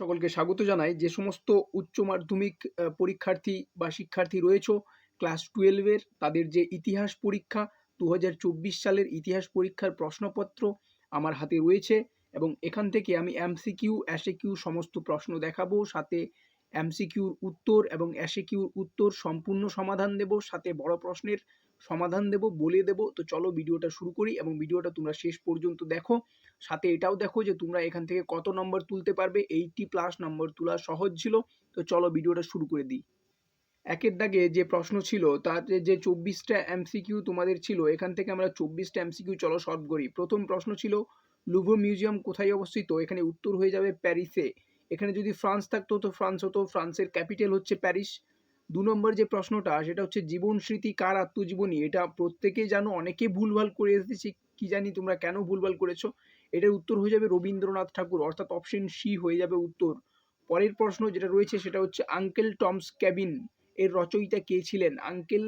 সকলকে স্বাগত জানাই। যে সমস্ত উচ্চ মাধ্যমিক পরীক্ষার্থী বা শিক্ষার্থী রয়েছে ক্লাস টুয়েলভের তাদের যে ইতিহাস পরীক্ষা দু হাজার চব্বিশ সালের ইতিহাস পরীক্ষার প্রশ্নপত্র আমার হাতে রয়েছে এবং এখান থেকে আমি এমসিকিউ কিউ সমস্ত প্রশ্ন দেখাবো, সাথে এমসিকিউর উত্তর এবং কিউর উত্তর সম্পূর্ণ সমাধান দেব, সাথে বড় প্রশ্নের সমাধান দেব, বলে দেব। তো চলো ভিডিওটা শুরু করি এবং ভিডিওটা তোমরা শেষ পর্যন্ত দেখো। সাথে এটাও দেখো যে তোমরা এখান থেকে কত নম্বর তুলতে পারবে। এইটটি প্লাস নম্বর তোলা সহজ ছিল। তো চলো ভিডিওটা শুরু করে দিই। একের দাগে যে প্রশ্ন ছিল, তাতে যে চব্বিশটা এমসিকিউ তোমাদের ছিল, এখান থেকে আমরা চব্বিশটা এমসিকিউ চলো সলভ করি। প্রথম প্রশ্ন ছিল, লুভো মিউজিয়াম কোথায় অবস্থিত? এখানে উত্তর হয়ে যাবে প্যারিসে। এখানে যদি ফ্রান্স থাকতো, তো ফ্রান্স হতো। ফ্রান্সের ক্যাপিটাল হচ্ছে প্যারিস। দু নম্বর যে প্রশ্নটা, সেটা হচ্ছে জীবন স্মৃতি কার আত্মজীবনী? এটা প্রত্যেকেই জানো, অনেকে ভুলভাল করে এসেছি, কি জানি তোমরা কেন ভুলভাল করেছ? এটার উত্তর হয়ে যাবে রবীন্দ্রনাথ ঠাকুর, অর্থাৎ অপশন সি হয়ে যাবে উত্তর। পরের প্রশ্ন যেটা রয়েছে, সেটা হচ্ছে আঙ্কেল টমস ক্যাবিন এর রচয়িতা কে ছিলেন? আঙ্কেল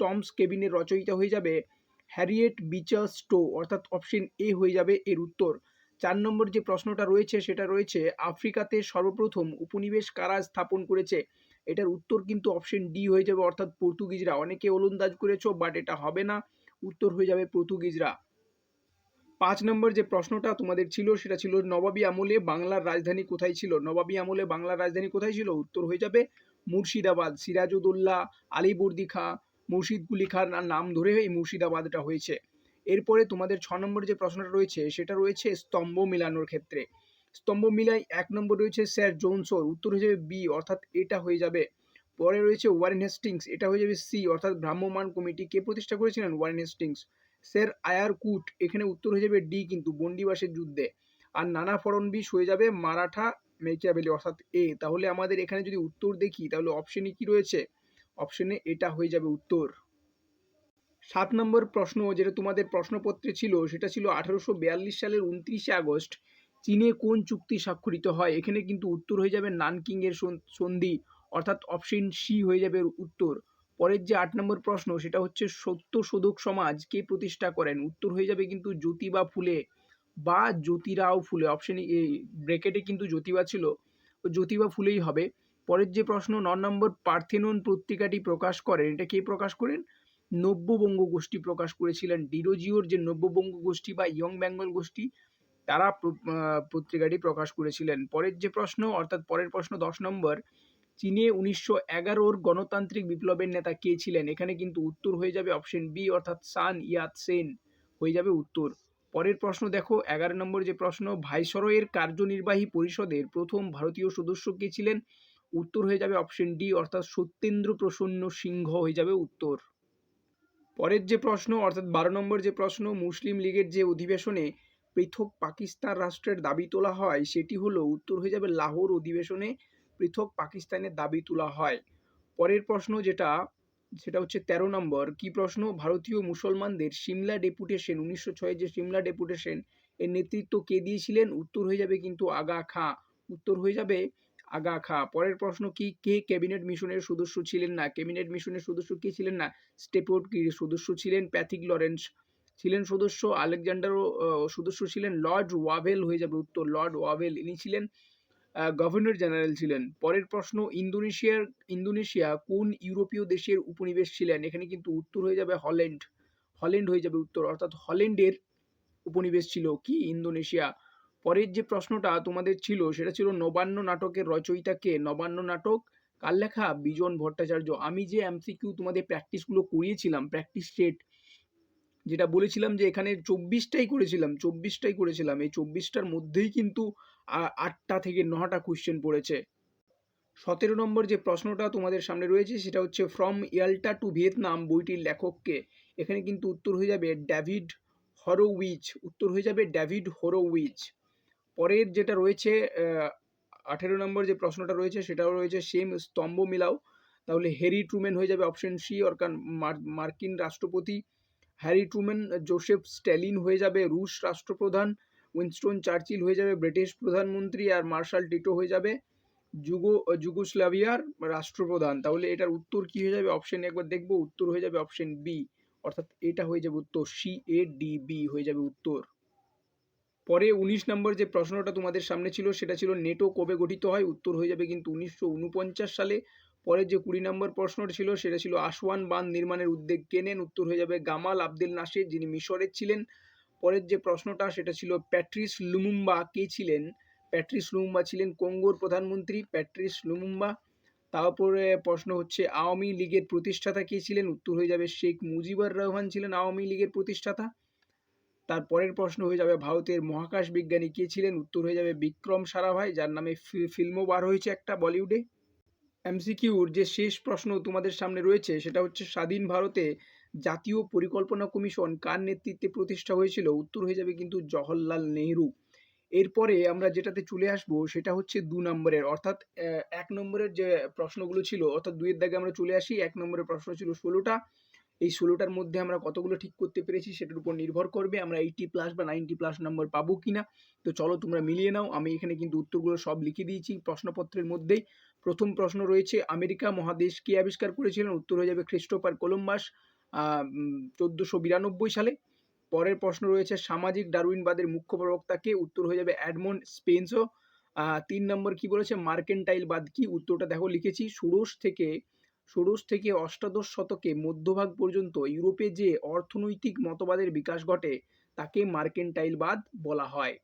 টমস কেবিনের রচয়িতা হয়ে যাবে হ্যারিয়েট বিচার স্টো, অর্থাৎ অপশন এ হয়ে যাবে এর উত্তর। চার নম্বর যে প্রশ্নটা রয়েছে, সেটা রয়েছে, আফ্রিকাতে সর্বপ্রথম উপনিবেশ কারা স্থাপন করেছে? এটার উত্তর কিন্তু অপশন ডি হয়ে যাবে, অর্থাৎ পর্তুগিজরা। অনেকে ওলন্দাজ করেছ বাট এটা হবে না। উত্তর হয়ে যাবে পর্তুগিজরা। পাঁচ নম্বর যে প্রশ্নটা তোমাদের ছিল, সেটা ছিল নবাবী আমলে বাংলার রাজধানী কোথায় ছিল? নবাবী আমলে বাংলার রাজধানী কোথায় ছিল? উত্তর হয়ে যাবে মুর্শিদাবাদ। সিরাজউদ্দৌল্লা আলিবর্দি খা মুর্শিদ কুলি খান নাম ধরে এই মুর্শিদাবাদটা হয়েছে। এরপরে তোমাদের ছ নম্বর যে প্রশ্নটা রয়েছে, সেটা রয়েছে স্তম্ভ মিলানোর ক্ষেত্রে। স্তম্ভ মিলাই এক নম্বর রয়েছে স্যার জোনসোর উত্তর হয়ে যাবে বি, অর্থাৎ এটা হয়ে যাবে। পরে রয়েছে ওয়ারেন হেস্টিংস, এটা হয়ে যাবে সি, অর্থাৎ ভ্রাম্যমান কমিটি। কে প্রতিষ্ঠা করেছিলেন? Warren Hastings. স্যার আয়ার কুট এখানে উত্তর হয়ে যাবে ডি, কিন্তু বন্দিবাসের যুদ্ধে। আর নানা ফড়নবিশ হয়ে যাবে মারাঠা মেকিয়াবেলি, অর্থাৎ এ। তাহলে আমাদের এখানে যদি উত্তর দেখি, তাহলে অপশনে কি রয়েছে? অপশনে এটা হয়ে যাবে উত্তর। সাত নম্বর প্রশ্ন, যেটা তোমাদের প্রশ্নপত্রে ছিল, সেটা ছিল আঠারোশো বিয়াল্লিশ সালের উনত্রিশে আগস্ট। চীনে কোন চুক্তি স্বাক্ষরিত হয়? এখানে কিন্তু উত্তর হয়ে যাবে নানকিং এর সন্ধি, অর্থাৎ অপশন সি হয়ে যাবে উত্তর। পরের যে আট নম্বর প্রশ্ন, সেটা হচ্ছে সত্য শোধক সমাজ কে প্রতিষ্ঠা করেন? উত্তর হয়ে যাবে কিন্তু জ্যোতিবা ফুলে বা জ্যোতিরাও ফুলে। অপশন এই ব্রেকেটে কিন্তু জ্যোতিবা ছিল জ্যোতিবা ফুলেই হবে। পরের যে প্রশ্ন, ন নম্বর পার্থেনন পত্রিকাটি প্রকাশ করেন। এটা কে প্রকাশ করেন? নব্যবঙ্গ গোষ্ঠী প্রকাশ করেছিলেন। ডিরোজিওর যে নব্যবঙ্গ গোষ্ঠী বা ইয়ং বেঙ্গল গোষ্ঠী তারা পত্রিকাটি প্রকাশ করেছিলেন। পরের যে প্রশ্ন, অর্থাৎ পরের প্রশ্ন দশ নম্বর, চীনে উনিশশো এগারোর গণতান্ত্রিক বিপ্লবের নেতা কে ছিলেন? এখানে কিন্তু উত্তর হয়ে যাবে অপশন বি অর্থাৎ সান ইয়াত সেন হয়ে যাবে উত্তর। পরের প্রশ্ন দেখো, এগারো নম্বর যে প্রশ্ন, ভাইসরয়ের কার্যনির্বাহী পরিষদের প্রথম ভারতীয় সদস্য কে ছিলেন? উত্তর হয়ে যাবে অপশন ডি অর্থাৎ সত্যেন্দ্র প্রসন্ন সিংহ হয়ে যাবে উত্তর। পরের যে প্রশ্ন, অর্থাৎ বারো নম্বর যে প্রশ্ন, মুসলিম লীগের যে অধিবেশনে পৃথক পাকিস্তান রাষ্ট্রের দাবি তোলা হয়, সেটি হলো, উত্তর হয়ে যাবে লাহোর অধিবেশনে পৃথক পাকিস্তানের দাবি তোলা হয়। পরের প্রশ্ন যেটা, সেটা হচ্ছে তেরো নম্বর। কি প্রশ্ন? ভারতীয় মুসলমানদের সিমলা ডেপুটেশন, উনিশশো ছয় যে সিমলা ডেপুটেশন, এর নেতৃত্ব কে দিয়েছিলেন? উত্তর হয়ে যাবে কিন্তু আগা খা। উত্তর হয়ে যাবে আগা খা। পরের প্রশ্ন কি? কে ক্যাবিনেট মিশনের সদস্য ছিলেন না? ক্যাবিনেট মিশনের সদস্য কে ছিলেন না? স্টেপোর্ট কি সদস্য ছিলেন প্যাথিক লরেন্স। ছিলেন সদস্য, আলেকজান্ডারও সদস্য ছিলেন। লর্ড ওয়াভেল হয়ে যাবে উত্তর। লর্ড ওয়াভেল ইনি ছিলেন গভর্নর জেনারেল ছিলেন। পরের প্রশ্ন, ইন্দোনেশিয়ার, ইন্দোনেশিয়া কোন ইউরোপীয় দেশের উপনিবেশ ছিলেন? এখানে কিন্তু উত্তর হয়ে যাবে হল্যান্ড। হল্যান্ড হয়ে যাবে উত্তর। অর্থাৎ হল্যান্ডের উপনিবেশ ছিল কি? ইন্দোনেশিয়া। পরের যে প্রশ্নটা তোমাদের ছিল, সেটা ছিল নবান্ন নাটকের রচয়িতা কে? নবান্ন নাটক, কার লেখা? বিজন ভট্টাচার্য। আমি যে এমসিকিউ তোমাদের প্র্যাকটিসগুলো করিয়েছিলাম প্র্যাকটিস সেট যেটা বলেছিলাম যে এখানে চব্বিশটাই করেছিলাম চব্বিশটাই করেছিলাম। এই চব্বিশটার মধ্যেই কিন্তু আটটা থেকে নটা কোয়েশ্চেন পড়েছে। সতেরো নম্বর যে প্রশ্নটা তোমাদের সামনে রয়েছে, সেটা হচ্ছে ফ্রম ইয়াল্টা টু ভিয়েতনাম বইটির লেখককে। এখানে কিন্তু উত্তর হয়ে যাবে ড্যাভিড হরোউইচ উত্তর হয়ে যাবে ড্যাভিড হরোউইচ পরের যেটা রয়েছে আঠেরো নম্বর যে প্রশ্নটা রয়েছে, সেটাও রয়েছে সেম স্তম্ভ মিলাও। তাহলে হ্যারি ট্রুমেন হয়ে যাবে, অপশন সি, অর্কান মার্কিন রাষ্ট্রপতি। হ্যারি ট্রুমেন জোসেফ স্ট্যালিন হয়ে যাবে রুশ রাষ্ট্রপ্রধান, উইনস্টন চার্চিল হয়ে যাবে ব্রিটিশ প্রধানমন্ত্রী আর মার্শাল টিটো হয়ে যাবে যুগো, যুগোস্লাভিয়ার রাষ্ট্রপ্রধান। তাহলে এটার উত্তর কি হয়ে যাবে? অপশন একবার দেখব, উত্তর হয়ে যাবে অপশন বি অর্থাৎ এটা হয়ে যাবে উত্তর সি এ ডি বি হয়ে যাবে উত্তর। পরে উনিশ নম্বর যে প্রশ্নটা তোমাদের সামনে ছিল, সেটা ছিল নেটো কবে গঠিত হয়? উত্তর হয়ে যাবে কিন্তু উনিশশো উনপঞ্চাশ সালে। পরের যে কুড়ি নম্বর প্রশ্নটা ছিল, সেটা ছিল আসওয়ান বাঁধ নির্মাণের উদ্যোগ কে নেন উত্তর হয়ে যাবে গামাল, আবদেল নাসির যিনি মিশরের ছিলেন। পরের যে প্রশ্নটা, সেটা ছিল প্যাট্রিস লুমুম্বা কে ছিলেন? প্যাট্রিস লুমুম্বা ছিলেন কঙ্গোর প্রধানমন্ত্রী, প্যাট্রিস লুমুম্বা। তারপরে প্রশ্ন হচ্ছে, আওয়ামী লীগের প্রতিষ্ঠাতা কে ছিলেন? উত্তর হয়ে যাবে শেখ মুজিবুর রহমান ছিলেন আওয়ামী লীগের প্রতিষ্ঠাতা। তারপরের প্রশ্ন হয়ে যাবে, ভারতের মহাকাশ বিজ্ঞানী কে ছিলেন? উত্তর হয়ে যাবে বিক্রম সারাভাই, যার নামে ফিল্মও বার হয়েছে একটা বলিউডে। এমসিকিউর যে শেষ প্রশ্ন তোমাদের সামনে রয়েছে, সেটা হচ্ছে স্বাধীন ভারতে জাতীয় পরিকল্পনা কমিশন কার নেতৃত্বে প্রতিষ্ঠা হয়েছিল? উত্তর হয়ে যাবে কিন্তু জওহরলাল নেহরু। এরপরে আমরা যেটাতে চলে আসব, সেটা হচ্ছে দু নম্বরের। অর্থাৎ এক নম্বরের যে প্রশ্নগুলো ছিল, অর্থাৎ দুইয়ের দাগে আমরা চলে আসি, এক নম্বরের প্রশ্ন ছিল ষোলোটা। এই ষোলোটার মধ্যে আমরা কতগুলো ঠিক করতে পেরেছি, সেটার উপর নির্ভর করবে আমরা এইটি প্লাস বা নাইনটি প্লাস নম্বর পাবো কিনা। তো চলো তোমরা মিলিয়ে নাও, আমি এখানে কিন্তু উত্তরগুলো সব লিখে দিয়েছি প্রশ্নপত্রের মধ্যেই। প্রথম প্রশ্ন রয়েছে আমেরিকা মহাদেশ কে আবিষ্কার করেছিলেন? উত্তর হয়ে যাবে খ্রিস্টোফার কলম্বাস চোদ্দোশো বিরানব্বই সালে। পরের প্রশ্ন রয়েছে সামাজিক ডারউইনবাদের মুখ্য প্রবক্তাকে উত্তর হয়ে যাবে অ্যাডমন্ড স্পেন্সো। আহ, তিন নম্বর কি বলেছে? মার্কেন্টাইলবাদ কি? উত্তরটা দেখো লিখেছি ষোড়শ থেকে ষোড়শ থেকে অষ্টাদশ শতকে মধ্যভাগ পর্যন্ত ইউরোপে যে অর্থনৈতিক মতবাদের বিকাশ ঘটে তাকে মার্কেন্টাইলবাদ বলা হয়।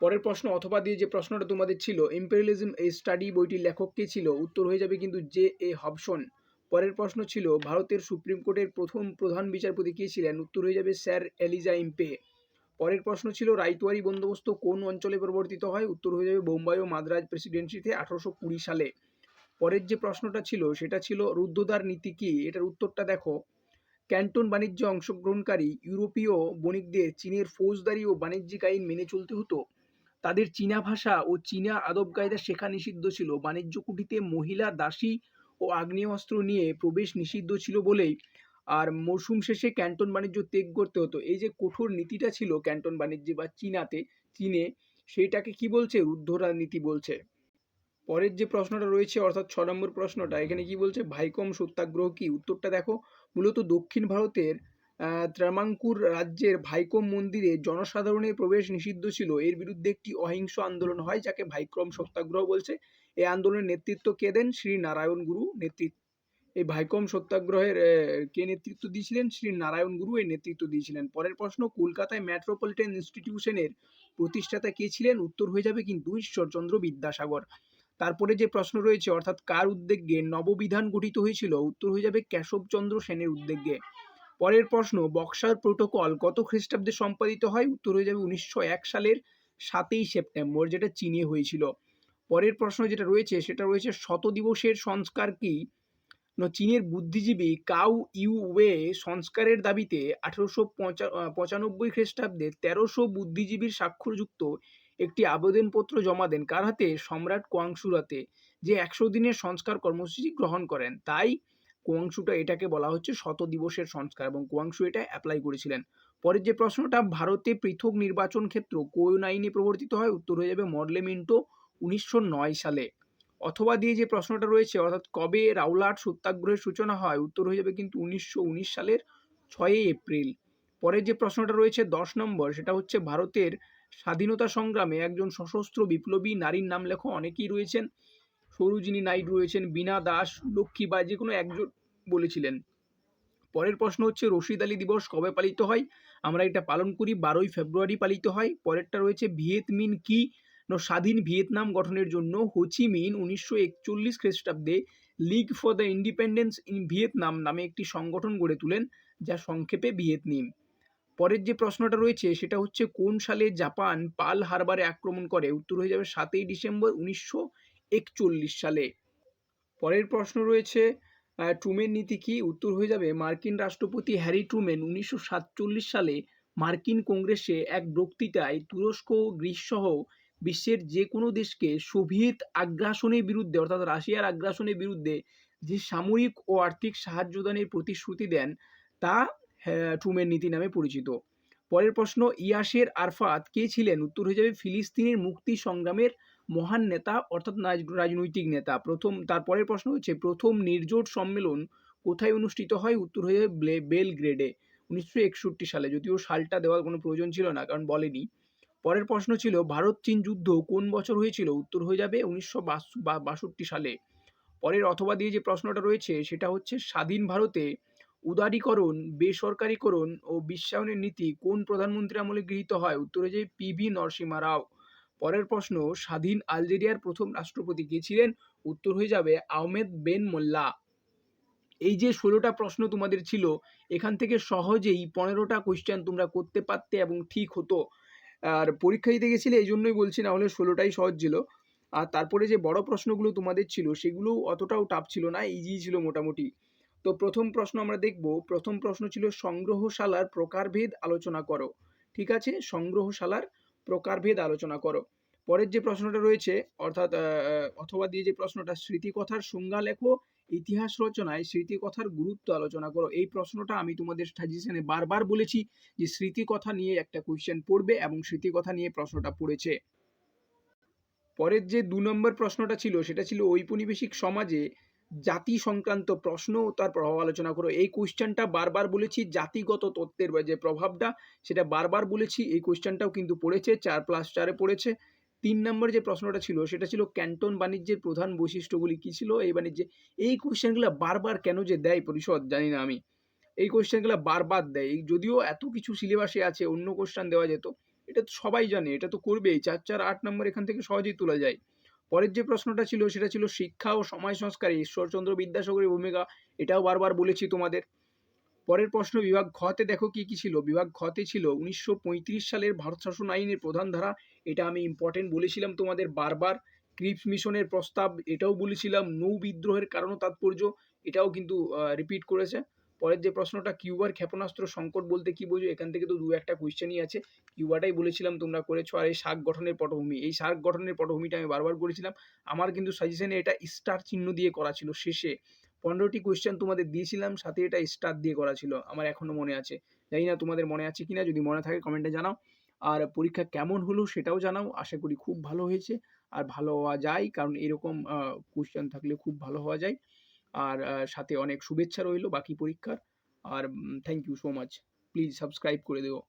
পরের প্রশ্ন, অথবা দিয়ে যে প্রশ্নটা তোমাদের ছিল ইম্পেরিয়ালিজম এ স্টাডি বইটির লেখক কে ছিল? উত্তর হয়ে যাবে কিন্তু জে এ হবসন পরের প্রশ্ন ছিল, ভারতের সুপ্রিম কোর্টের প্রথম প্রধান বিচারপতি কে ছিলেন? উত্তর হয়ে যাবে স্যার এলিজা ইম্পে। পরের প্রশ্ন ছিল, রাইতওয়ারি বন্দোবস্ত কোন অঞ্চলে প্রবর্তিত হয়? উত্তর হয়ে যাবে বোম্বাই ও মাদ্রাজ প্রেসিডেন্সিতে আঠারোশো কুড়ি সালে। পরের যে প্রশ্নটা ছিল, সেটা ছিল, রুদ্ধদ্বার নীতি কি? এটার উত্তরটা দেখো। ক্যান্টন বাণিজ্যে অংশগ্রহণকারী ইউরোপীয় বণিকদের চীনের ফৌজদারি ও বাণিজ্যিক আইন মেনে চলতে হতো? তাদের চীনা ভাষা ও চীনা আদব কায়দা শেখা নিষিদ্ধ ছিল। বাণিজ্য কুটিতে মহিলা, দাসী ও আগ্নেয়াস্ত্র নিয়ে প্রবেশ নিষিদ্ধ ছিল বলেই আর মরশুম শেষে ক্যান্টন বাণিজ্য ত্যাগ করতে হতো। এই যে কঠোর নীতিটা ছিল ক্যান্টন বাণিজ্যে বা চীনাতে, চীনে, সেইটাকে কি বলছে? রুদ্ধরা নীতি বলছে। পরের যে প্রশ্নটা রয়েছে, অর্থাৎ ছ নম্বর প্রশ্নটা, এখানে কি বলছে? ভাইকম সত্যাগ্রহ কি? উত্তরটা দেখো। মূলত দক্ষিণ ভারতের ত্রামাঙ্কুর রাজ্যের ভাইকম মন্দিরে জনসাধারণের প্রবেশ নিষিদ্ধ ছিল। এর বিরুদ্ধে একটি অহিংস আন্দোলন হয়, যাকে ভাইক্রম সত্যাগ্রহ বলছে। এই আন্দোলনের নেতৃত্ব কে দেন? শ্রী নারায়ণ গুরু নেতৃত্ব এই ভাইকম সত্যাগ্রহের কে নেতৃত্ব দিয়েছিলেন? শ্রী নারায়ণ গুরু এই নেতৃত্ব দিয়েছিলেন। পরের প্রশ্ন, কলকাতায় মেট্রোপলিটন ইনস্টিটিউশনের প্রতিষ্ঠাতা কে ছিলেন? উত্তর হয়ে যাবে কিন্তু ঈশ্বরচন্দ্র বিদ্যাসাগর। তারপরে যে প্রশ্ন রয়েছে, অর্থাৎ কার উদ্যোগে নববিধান গঠিত হয়েছিল? উত্তর হয়ে যাবে কেশবচন্দ্র সেনের উদ্যোগে। পরের প্রশ্ন, বক্সার প্রোটোকল কত খ্রিস্টাব্দে সম্পাদিত হয়? উত্তর হয়ে যাবে উনিশশো এক সালের সাতই সেপ্টেম্বর, যেটা চীনে হয়েছিল। পরের প্রশ্ন যেটা রয়েছে, সেটা রয়েছে শত দিবসের সংস্কার কি? চীনের বুদ্ধিজীবী কাউ ইউ ওয়ে সংস্কারের দাবিতে আঠারোশো পঁচানব্বই খ্রিস্টাব্দে তেরোশো বুদ্ধিজীবীর স্বাক্ষরযুক্ত একটি আবেদনপত্র জমা দেন। কার হাতে? সম্রাট কোয়াংশুর হাতে, যে একশো দিনের সংস্কার কর্মসূচি গ্রহণ করেন। তাই কোয়াংশুটা এটাকে বলা হচ্ছে শত দিবসের সংস্কার এবং কোয়াংশু এটা অ্যাপ্লাই করেছিলেন। পরের যে প্রশ্নটা, ভারতে পৃথক নির্বাচন ক্ষেত্র কোন আইনে প্রবর্তিত হয়? উত্তর হয়ে যাবে মডলে মিন্টো উনিশশো নয় সালে। অথবা দিয়ে যে প্রশ্নটা রয়েছে, অর্থাৎ কবে রাওলাট সত্যাগ্রহের সূচনা হয়? উত্তর হয়ে যাবে কিন্তু উনিশশো উনিশ সালের ছয়ই এপ্রিল। পরের যে প্রশ্নটা রয়েছে দশ নম্বর, সেটা হচ্ছে ভারতের স্বাধীনতা সংগ্রামে একজন সশস্ত্র বিপ্লবী নারীর নাম লেখো অনেকেই রয়েছেন। সরোজিনী নাইডু রয়েছেন বীণা দাস লক্ষ্মীবাই যে কোনো একজন বলেছিলেন। পরের প্রশ্ন হচ্ছে, রশিদ আলী দিবস কবে পালিত হয়? আমরা এটা পালন করি, বারোই ফেব্রুয়ারি পালিত হয়। পরেরটা রয়েছে ভিয়েতমিন কি? স্বাধীন ভিয়েতনাম গঠনের জন্য হোচি মিন উনিশশো একচল্লিশ খ্রিস্টাব্দে league for the independence in Vietnam নামে একটি সংগঠন গড়ে তোলেন, যা সংক্ষেপে ভিয়েতনিম। পরের যে প্রশ্নটা রয়েছে, সেটা হচ্ছে, কোন সালে জাপান পাল হারবারে আক্রমণ করে? উত্তর হয়ে যাবে সাতই ডিসেম্বর উনিশশো একচল্লিশ সালে। পরের প্রশ্ন রয়েছে ট্রুমেন নীতি কি? উত্তর হয়ে যাবে, মার্কিন রাষ্ট্রপতি হ্যারি ট্রুমেন উনিশশো সাতচল্লিশ সালে মার্কিন কংগ্রেসে এক বক্তৃতায় তুরস্ক ও গ্রিস সহ বিশ্বের যে কোনো দেশকে সোভিয়েত আগ্রাসনের বিরুদ্ধে, অর্থাৎ রাশিয়ার আগ্রাসনের বিরুদ্ধে যে সামরিক ও আর্থিক সাহায্যদানের প্রতিশ্রুতি দেন, তা ট্রুমেন নীতি নামে পরিচিত। পরের প্রশ্ন, ইয়াসের আরফাত কে ছিলেন? উত্তর হয়ে যাবে, ফিলিস্তিনের মুক্তি সংগ্রামের মহান নেতা অর্থাৎ রাজ- রাজনৈতিক নেতা। প্রথম, তারপরের প্রশ্ন হচ্ছে, প্রথম নির্জোট সম্মেলন কোথায় অনুষ্ঠিত হয়? উত্তর হয়ে বেলগ্রেডে, উনিশশো একষট্টি সালে। যদিও সালটা দেওয়ার কোনো প্রয়োজন ছিল না, কারণ বলেনি। পরের প্রশ্ন ছিল, ভারত চীন যুদ্ধ কোন বছর হয়েছিল? উত্তর হয়ে যাবে উনিশশো বাষট্টি সালে। পরের অথবা দিয়ে যে প্রশ্নটা রয়েছে, সেটা হচ্ছে, স্বাধীন ভারতে উদারীকরণ, বেসরকারীকরণ ও বিশ্বায়নের নীতি কোন প্রধানমন্ত্রী আমলে গৃহীত হয়? উত্তর হয়ে যাবে পি ভি নরসিমা রাও। পরের প্রশ্ন, স্বাধীন আলজেরিয়ার প্রথম রাষ্ট্রপতি কে ছিলেন? উত্তর হয়ে যাবে আহমেদ বেন মোল্লা। এই যে ষোলোটা প্রশ্ন তোমাদের ছিল, এখান থেকে সহজেই পনেরোটা কোয়েশ্চেন তোমরা করতে পারতে এবং ঠিক হতো। আর পরীক্ষা দিতে গেছিলে এই জন্যই বলছি, না হলে ষোলোটাই সহজ ছিল। আর তারপরে যে বড় প্রশ্নগুলো তোমাদের ছিল সেগুলো অতটাও টাফ ছিল না ইজি ছিল মোটামুটি। তো প্রথম প্রশ্ন আমরা দেখব, প্রথম প্রশ্ন ছিল, সংগ্রহশালার প্রকারভেদ আলোচনা করো। ঠিক আছে? সংগ্রহশালার প্রকারভেদ আলোচনা করো। পরের যে প্রশ্নটা রয়েছে, অর্থাৎ অথবা দিয়ে যে প্রশ্নটা, স্মৃতিকথার সংজ্ঞা লেখো, ইতিহাস রচনায় স্মৃতিকথার গুরুত্ব আলোচনা করো। এই প্রশ্নটা আমি তোমাদের সাজেশনে বারবার বলেছি যে স্মৃতিকথা নিয়ে একটা কোয়েশ্চেন পড়বে এবং স্মৃতিকথা নিয়ে প্রশ্নটা পড়েছে। পরের যে দু নম্বর প্রশ্নটা ছিল, সেটা ছিল ঔপনিবেশিক সমাজে জাতি সংক্রান্ত প্রশ্ন, তার প্রভাব আলোচনা করো। এই কোয়েশ্চেনটা বারবার বলেছি, জাতিগত তত্ত্বের যে প্রভাবটা, সেটা বারবার বলেছি। এই কোয়েশ্চেনটাও কিন্তু পড়েছে, চার প্লাস চারে পড়েছে। তিন নম্বর যে প্রশ্নটা ছিল, সেটা ছিল ক্যান্টন বাণিজ্যের প্রধান বৈশিষ্ট্যগুলি কী ছিল? এই বাণিজ্যে, এই কোয়েশ্চেনগুলো বারবার কেন যে দেয় পরিষদ, জানি না আমি। এই কোয়েশ্চেনগুলো বারবার দেয়। যদিও এত কিছু সিলেবাসে আছে, অন্য কোয়েশ্চেন দেওয়া যেত, এটা তো সবাই জানে, এটা তো করবেই। চার চার, আট নম্বর এখান থেকে সহজেই তোলা যায়। পরের যে প্রশ্নটা ছিল, সেটা ছিল শিক্ষা ও সমাজ সংস্কারে ঈশ্বরচন্দ্র বিদ্যাসাগরের ভূমিকা, এটাও বারবার বলেছি তোমাদের। পরের প্রশ্ন, বিভাগ ঘতে দেখো কি কি ছিল? বিভাগ ঘতে ছিল উনিশশো পঁয়ত্রিশ সালের ভারত শাসন আইনের প্রধান ধারা, এটা আমি ইম্পর্টেন্ট বলেছিলাম তোমাদের বারবার। ক্রিপস মিশনের প্রস্তাব, এটাও বলেছিলাম, নৌ বিদ্রোহের কারণ তাৎপর্য, এটাও কিন্তু রিপিট করেছে। পরের যে প্রশ্নটা, কিউবার ক্ষেপণাস্ত্র সংকট বলতে কি বোঝো? এখান থেকে তো দু একটা কোয়েশ্চেনই আছে। কিউবাটাই বলেছিলাম, তোমরা করেছ। আর এই শাক গঠনের পটভূমি, এই শাক গঠনের পটভূমিটা আমি বারবার করেছিলাম। আমার কিন্তু সাজেশনে এটা স্টার চিহ্ন দিয়ে করা ছিল শেষে। পনেরোটি কোয়েশ্চেন তোমাদের দিয়েছিলাম, সাথে এটা স্টার দিয়ে করা ছিল। আমার এখনও মনে আছে। জানি না তোমাদের মনে আছে কি না যদি মনে থাকে কমেন্টে জানাও। আর পরীক্ষা কেমন হলো সেটাও জানাও। আশা করি খুব ভালো হয়েছে। আর ভালো হওয়া যায়, কারণ এরকম কোয়েশ্চেন থাকলে খুব ভালো হওয়া যায়। আর সাথে অনেক শুভেচ্ছা রইল বাকি পরীক্ষার। আর thank you so much please subscribe করে দেবো